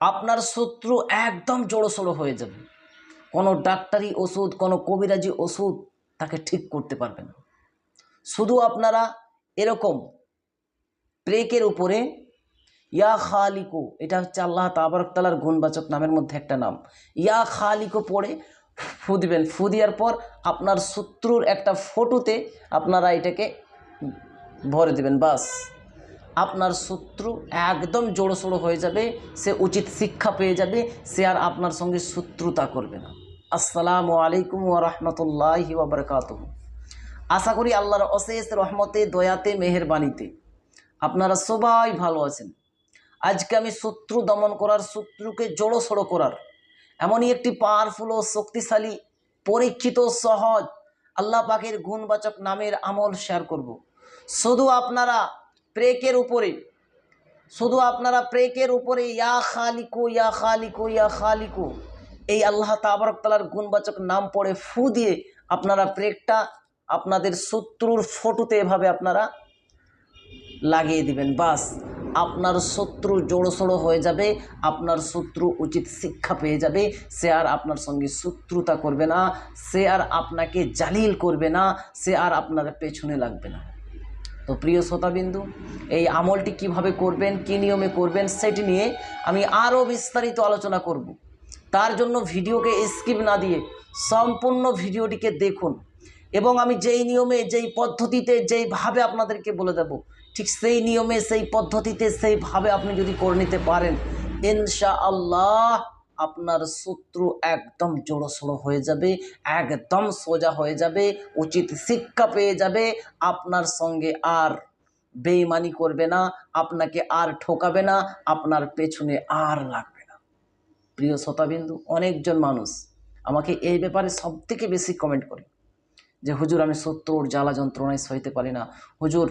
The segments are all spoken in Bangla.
আপনার শত্রু একদম জড়োসড়ো হয়ে যাবে। কোনো ডাক্তারি ওষুধ, কোনো কবিরাজি ওষুধ তাকে ঠিক করতে পারবে না। শুধু আপনারা এরকম প্রেকের উপরে, ইয়া খালিকো, এটা হচ্ছে আল্লাহ তাবারকতালার গুণবাচক নামের মধ্যে একটা নাম। ইয়া খালিকো পড়ে ফু দিবেন। ফু দেওয়ার পর আপনার শত্রুর একটা ফটোতে আপনারা এটাকে ভরে দেবেন, বাস। আপনার শত্রু একদম জোড়োসোড়ো হয়ে যাবে, সে উচিত শিক্ষা পেয়ে যাবে, সে আর আপনার সঙ্গে শত্রুতা করবে না। আসসালামু আলাইকুম ওয়া রাহমাতুল্লাহি ওয়া বারাকাতুহু। আশা করি আল্লাহর অশেষ রহমতে, দয়াতে মেহেরবানিতে আপনারা সবাই ভালো আছেন। আজকে আমি শত্রু দমন করার, শত্রুকে জড়ো সড়ো করার এমনই একটি পাওয়ারফুল ও শক্তিশালী, পরীক্ষিত, সহজ, আল্লাহ পাকের গুণবাচক নামের আমল শেয়ার করব। শুধু আপনারা প্রেকের উপরে। শুধু আপনারা প্রেকের উপরে, ইয়া খালিকু ইয়া খালিকু ইয়া খালিকু। এই আল্লাহ তাবারকতালার গুণবাচক নাম পড়ে ফু দিয়ে আপনারা প্রেকটা আপনাদের শত্রুর ফটোতে এভাবে আপনারা লাগিয়ে দিবেন। বাস, আপনার শত্রু জোড়োসড়ো হয়ে যাবে, আপনার শত্রু উচিত শিক্ষা পেয়ে যাবে, সে আর আপনার সঙ্গে শত্রুতা করবে না, সে আর আপনাকে জালিল করবে না, সে আর আপনার পেছনে লাগবে না। তো প্রিয় শ্রোতাবিন্দু, এই আমলটি কীভাবে করবেন, কী নিয়মে করবেন সেটি নিয়ে আমি আরও বিস্তারিত আলোচনা করব। তার জন্য ভিডিওকে স্কিপ না দিয়ে সম্পূর্ণ ভিডিওটিকে দেখুন এবং আমি যেই নিয়মে, যেই পদ্ধতিতে, যেইভাবে আপনাদেরকে বলে দেব, ঠিক সেই নিয়মে, সেই পদ্ধতিতে, সেইভাবে আপনি যদি করে নিতে পারেন ইনশা আল্লাহ আপনার শত্রু একদম জোড়োসড়ো হয়ে যাবে, একদম সোজা হয়ে যাবে, উচিত শিক্ষা পেয়ে যাবে, আপনার সঙ্গে আর বেইমানি করবে না, আপনাকে আর ঠকাবে না, আপনার পেছনে আর লাগবে না। প্রিয় শ্রোতাবিন্দু, অনেকজন মানুষ আমাকে এই ব্যাপারে সবথেকে বেশি কমেন্ট করে যে, হুজুর, আমি শত্রুর জ্বালা যন্ত্রণায় সইতে পারি না। হুজুর,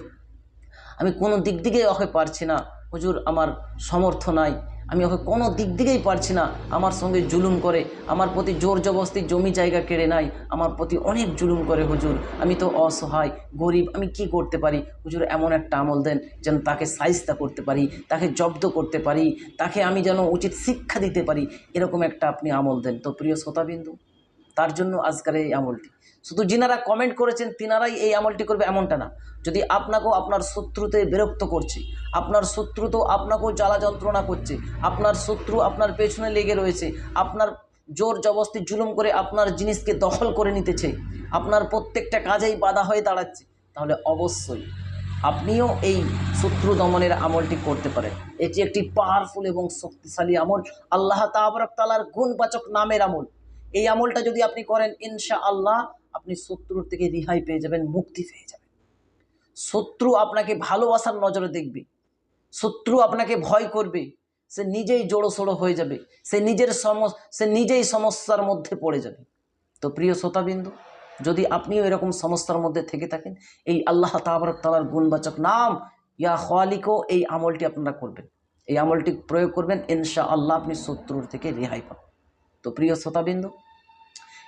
আমি কোনো দিক দিকেই ওকে পারছি না। হুজুর, আমার সমর্থ নাই। আমি ওকে কোনো দিক দিকেই পারছি না। আমার সঙ্গে জুলুম করে। আমার প্রতি জোর জবস্তি জমি জায়গা কেড়ে নাই আমার প্রতি অনেক জুলুম করে হুজুর। আমি তো অসহায়, গরিব, আমি কি করতে পারি? হুজুর, এমন একটা আমল দেন যেন তাকে সাইস্তা করতে পারি, তাকে জব্দ করতে পারি, তাকে আমি যেন উচিত শিক্ষা দিতে পারি। এরকম একটা আপনি আমল দেন। তো প্রিয় শ্রোতাবিন্দু তার জন্য আজকের এই আমলটি। শুধু যিনারা কমেন্ট করেছেন, তিনারাই এই আমলটি করবে এমনটা না। যদি আপনাকেও আপনার শত্রুতে বিরক্ত করছে, আপনার শত্রু তো আপনাকেও জ্বালা যন্ত্রণা করছে, আপনার শত্রু আপনার পেছনে লেগে রয়েছে, আপনার জোর জবস্তি জুলুম করে আপনার জিনিসকে দখল করে নিতেছে, আপনার প্রত্যেকটা কাজেই বাধা হয়ে দাঁড়াচ্ছে, তাহলে অবশ্যই আপনিও এই শত্রু দমনের আমলটি করতে পারেন। এটি একটি পাওয়ারফুল এবং শক্তিশালী আমল। আল্লাহ তাবরক তালার গুণবাচক নামের আমল। এই আমলটা যদি আপনি করেন ইনশা আল্লাহ আপনি শত্রুর থেকে রিহাই পেয়ে যাবেন, মুক্তি পেয়ে যাবেন। শত্রু আপনাকে ভালোবাসার নজরে দেখবে। শত্রু আপনাকে ভয় করবে। সে নিজেই জোড়োসড়ো হয়ে যাবে। সে নিজের সম সে নিজেই সমস্যার মধ্যে পড়ে যাবে। তো প্রিয় শ্রোতাবিন্দু, যদি আপনিও এরকম সমস্যার মধ্যে থেকে থাকেন, এই আল্লাহ তাবরক তালার গুণবাচক নাম, ইয়া খালিকও এই আমলটি আপনারা করবেন। এই আমলটি প্রয়োগ করবেন ইনশা আল্লাহ আপনি শত্রুর থেকে রেহাই পাবেন। তো প্রিয় শ্রোতাবিন্দু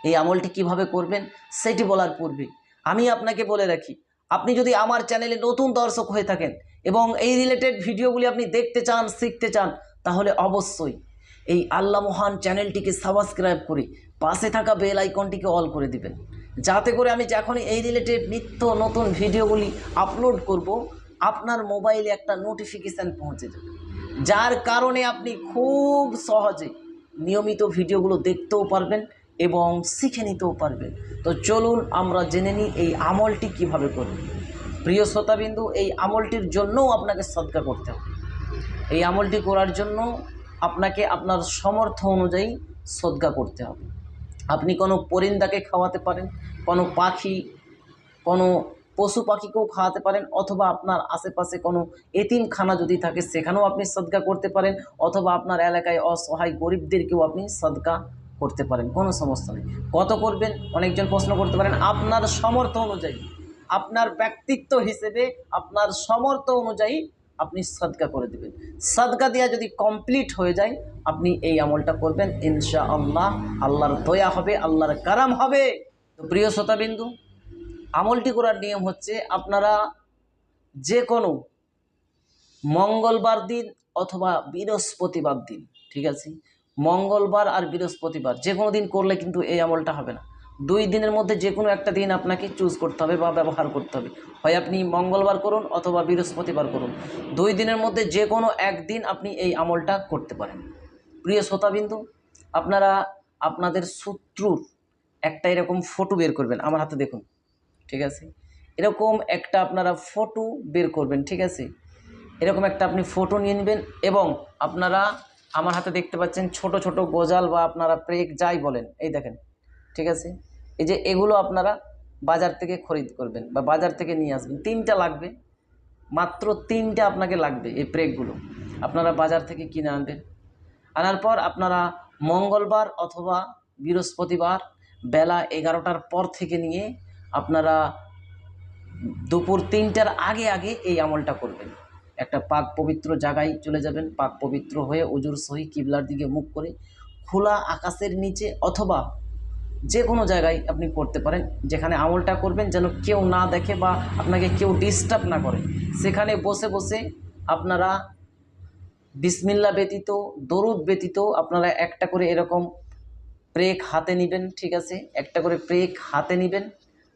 এই আমলটি কীভাবে করবেন সেটি বলার পূর্বে আমি আপনাকে বলে রাখি, আপনি যদি আমার চ্যানেলে নতুন দর্শক হয়ে থাকেন এবং এই রিলেটেড ভিডিওগুলি আপনি দেখতে চান, শিখতে চান, তাহলে অবশ্যই এই আল্লাহ মহান চ্যানেলটিকে সাবস্ক্রাইব করে পাশে থাকা বেল আইকনটিকে অল করে দিবেন। যাতে করে আমি যখনই এই রিলেটেড নিত্য নতুন ভিডিওগুলি আপলোড করব, আপনার মোবাইলে একটা নোটিফিকেশান পৌঁছে যাবে। যার কারণে আপনি খুব সহজে নিয়মিত ভিডিওগুলো দেখতেও পারবেন এবং শিখে নিতেও পারবেন তো চলুন আমরা জেনে নিই এই আমলটি কীভাবে করবেন প্রিয় শ্রোতাবিন্দু, এই আমলটির জন্যও আপনাকে সদকা করতে হবে। এই আমলটি করার জন্য আপনাকে আপনার সমর্থ অনুযায়ী সদকা করতে হবে। আপনি কোনো পরিন্দাকে খাওয়াতে পারেন, কোনো পাখি, কোনো পশু পাখিকেও খাওয়াতে পারেন, অথবা আপনার আশেপাশে কোনো এতিমখানা যদি থাকে, সেখানেও আপনি সদকা করতে পারেন, অথবা আপনার এলাকায় অসহায় গরিবদেরকেও আপনি সদকা করতে পারেন, কোনো সমস্যা নেই। কত করবেন? অনেকজন প্রশ্ন করতে পারেন, আপনার সমর্থ অনুযায়ী, আপনার ব্যক্তিত্ব হিসেবে আপনার সমর্থ অনুযায়ী আপনি সদকা করে দেবেন। সদকা দেওয়া যদি কমপ্লিট হয়ে যায়, আপনি এই আমলটা করবেন ইনশা আল্লাহ আল্লাহর দয়া হবে, আল্লাহর কারাম হবে। তো প্রিয় শ্রোতাবিন্দু, আমলটি করার নিয়ম হচ্ছে আপনারা যে কোনো মঙ্গলবার দিন অথবা বৃহস্পতিবার দিন, ঠিক আছে? মঙ্গলবার আর বৃহস্পতিবার, যে কোনো দিন করলে কিন্তু এই আমলটা হবে না। দুই দিনের মধ্যে যে কোনো একটা দিন আপনাকে চুজ করতে হবে বা ব্যবহার করতে হবে। হয় আপনি মঙ্গলবার করুন অথবা বৃহস্পতিবার করুন। দুই দিনের মধ্যে যে কোনো একদিন আপনি এই আমলটা করতে পারেন। প্রিয় শ্রোতাবিন্দু, আপনারা আপনাদের শত্রুর একটা এরকম ফটো বের করবেন। আমার হাতে দেখুন, ঠিক আছে? এরকম একটা আপনারা ফটো বের করবেন, ঠিক আছে? এরকম একটা আপনি ফটো নিয়ে নেবেন এবং আপনারা আমার হাতে দেখতে পাচ্ছেন ছোট ছোট গোজাল বা আপনারা প্রেক যাই বলেন, এই দেখেন, ঠিক আছে? এই যে এগুলো আপনারা বাজার থেকে খরিদ করবেন বা বাজার থেকে নিয়ে আসবেন। তিনটা লাগবে, মাত্র তিনটা আপনাকে লাগবে এই প্রেকগুলো আপনারা বাজার থেকে কিনে আনবেন। আনার পর আপনারা মঙ্গলবার অথবা বৃহস্পতিবার বেলা এগারোটার পর থেকে নিয়ে আপনারা দুপুর তিনটার আগে আগে এই আমলটা করবেন। একটা পাক পবিত্র জায়গায় চলে যাবেন, পাক পবিত্র হয়ে উজুর সহি কিবলার দিকে মুখ করে খোলা আকাশের নিচে অথবা যে কোনো জায়গায় আপনি করতে পারেন, যেখানে আমলটা করবেন যেন কেউ না দেখে বা আপনাকে কেউ ডিস্টার্ব না করে। সেখানে বসে বসে আপনারা বিসমিল্লা ব্যতীত, দরুদ ব্যতীত আপনারা একটা করে এরকম প্রেক হাতে নেবেন, ঠিক আছে? একটা করে প্রেক হাতে নেবেন।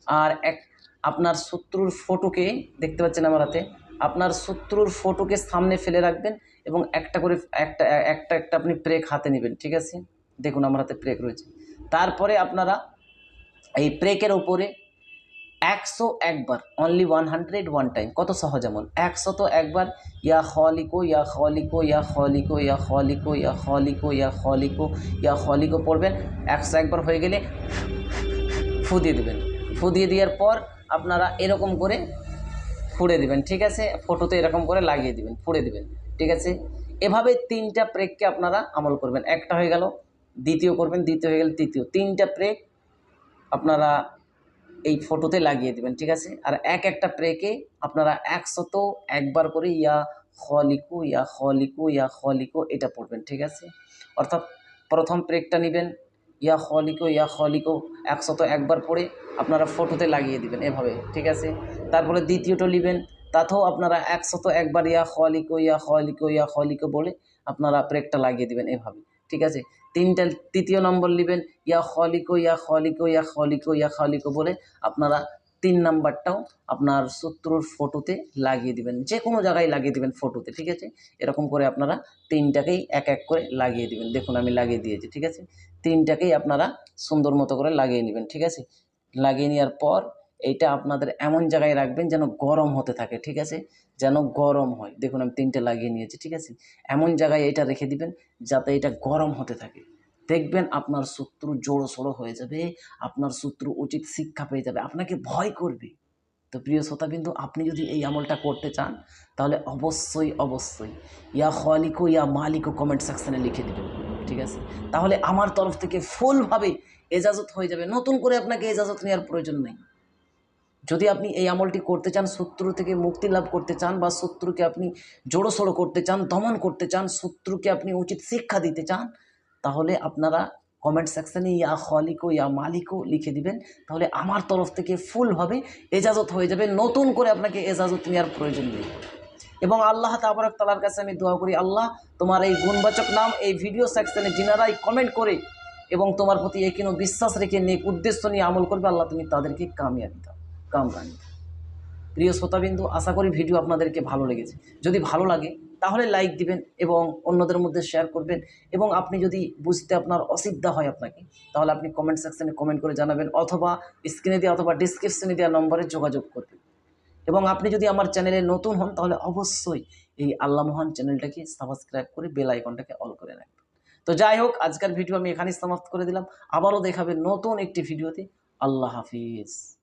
আর এক আপনার শত্রুর ফটোকে দেখতে পাচ্ছেন আমার হাতে? আপনার শত্রুর ফটোকে সামনে ফেলে রাখবেন এবং একটা করে, একটা একটা একটা আপনি প্রেক হাতে নেবেন, ঠিক আছে? দেখুন আমার হাতে প্রেক রয়েছে। তারপরে আপনারা এই প্রেকের ওপরে একশো একবার only one hundred one time কত সহজ এমন? একশত একবার, ইয়া খলিকো ইয়া খলিকো ইয়া খলিকো ইয়া খলিকো ইয়া খলিকো ইয়া খলিকো ইয়া খলিকো পড়বেন, একশো একবার হয়ে গেলে ফু দিয়ে দেবেন। ফু দিয়ে দেওয়ার পর আপনারা এরকম করে ফুড়ে দিবেন, ঠিক আছে? ফটোতে এরকম করে লাগিয়ে দিবেন, ফুড়ে দিবেন, ঠিক আছে? এভাবে তিনটা প্রেককে আপনারা আমল করবেন। একটা হয়ে গেল, দ্বিতীয় করবেন, দ্বিতীয় হয়ে গেল, তৃতীয়। তিনটা প্রেক আপনারা এই ফটোতে লাগিয়ে দিবেন, ঠিক আছে? আর এক একটা প্রেকে আপনারা একশত একবার করে ইয়া খলিকু ইয়া খলিকু ইয়া খলিকু এটা পড়বেন, ঠিক আছে? অর্থাৎ প্রথম প্রেকটা নেবেন, ইয়া খলিকো ইয়া খলিকো, একশত একবার পড়ে আপনারা ফটোতে লাগিয়ে দিবেন এভাবে, ঠিক আছে? তারপরে দ্বিতীয়টা নেবেন তাতেও আপনারা একশত একবার ইয়া খলিকো ইয়া খলিকো ইয়া খলিকো বলে আপনারা প্রেকটা লাগিয়ে দিবেন এভাবে, ঠিক আছে? তিনটা, তৃতীয় নম্বর নেবেন ইয়া খলিকো ইয়া খলিকো ইয়া খলিকো ইয়া খলিকো বলে আপনারা তিন নাম্বারটাও আপনার শত্রুর ফটোতে লাগিয়ে দিবেন যে কোনো জায়গায় লাগিয়ে দিবেন ফটোতে ঠিক আছে? এরকম করে আপনারা তিনটাকেই এক এক করে লাগিয়ে দিবেন, দেখুন আমি লাগিয়ে দিয়েছি, ঠিক আছে? তিনটাকেই আপনারা সুন্দর মতো করে লাগিয়ে নেবেন, ঠিক আছে? লাগিয়ে নেওয়ার পর এইটা আপনাদের এমন জায়গায় রাখবেন যেন গরম হতে থাকে, ঠিক আছে? যেন গরম হয়। দেখুন, আমি তিনটে লাগিয়ে নিয়েছি, ঠিক আছে? এমন জায়গায় এটা রেখে দিবেন যাতে এটা গরম হতে থাকে। দেখবেন আপনার শত্রু জোড়ো সোড়ো হয়ে যাবে, আপনার শত্রু উচিত শিক্ষা পেয়ে যাবে, আপনাকে ভয় করবে। তো প্রিয় শ্রোতা কিন্তু আপনি যদি এই আমলটা করতে চান, তাহলে অবশ্যই অবশ্যই ইয়া খলিকো ইয়া মালিকো কমেন্ট সেকশানে লিখে দেবেন। ঠিক আছে? তাহলে আমার তরফ থেকে ফুলভাবে এজাজত হয়ে যাবে। নতুন করে আপনাকে এজাজত নেওয়ার প্রয়োজন নেই। যদি আপনি এই আমলটি করতে চান, শত্রু থেকে মুক্তি লাভ করতে চান বা শত্রুকে আপনি জোড়োসড়ো করতে চান, দমন করতে চান, শত্রুকে আপনি উচিত শিক্ষা দিতে চান, তাহলে আপনারা কমেন্ট সেকশানে ইয়া খলিকো, ইয়া মালিকো লিখে দিবেন। তাহলে আমার তরফ থেকে ফুলভাবে এজাজত হয়ে যাবে। নতুন করে আপনাকে এজাজত নেওয়ার প্রয়োজন নেই। এবং আল্লাহ তাবারক তালার কাছে আমি দোয়া করি, আল্লাহ তোমার এই গুণবাচক নাম, এই ভিডিও সেকশনে যিনারাই কমেন্ট করে এবং তোমার প্রতি একিনো বিশ্বাস রেখে নেক উদ্দেশ্য নিয়ে আমল করবে, আল্লাহ তুমি তাদেরকে কামিয়াবি দাও, কামরানি প্রিয় শ্রোতাবিন্দু, আশা করি ভিডিও আপনাদেরকে ভালো লেগেছে। যদি ভালো লাগে, তাহলে লাইক দিবেন এবং অন্যদের মধ্যে শেয়ার করবেন এবং আপনি যদি বুঝতে আপনার অসুবিধা হয় আপনাকে, তাহলে আপনি কমেন্ট সেকশনে কমেন্ট করে জানাবেন অথবা স্ক্রিনে দেওয়া অথবা ডিসক্রিপশনে দেওয়া নম্বরে যোগাযোগ করবেন। এবং আপনি যদি আমার চ্যানেলে নতুন হন, তাহলে অবশ্যই এই আল্লাহ মহান চ্যানেলটাকে সাবস্ক্রাইব করে বেল আইকনটাকে অল করে রাখবেন। তো যাই হোক, আজকের ভিডিও আমি এখানেই সমাপ্ত করে দিলাম। আবারও দেখাবে নতুন একটি ভিডিওতে আল্লাহ হাফিজ।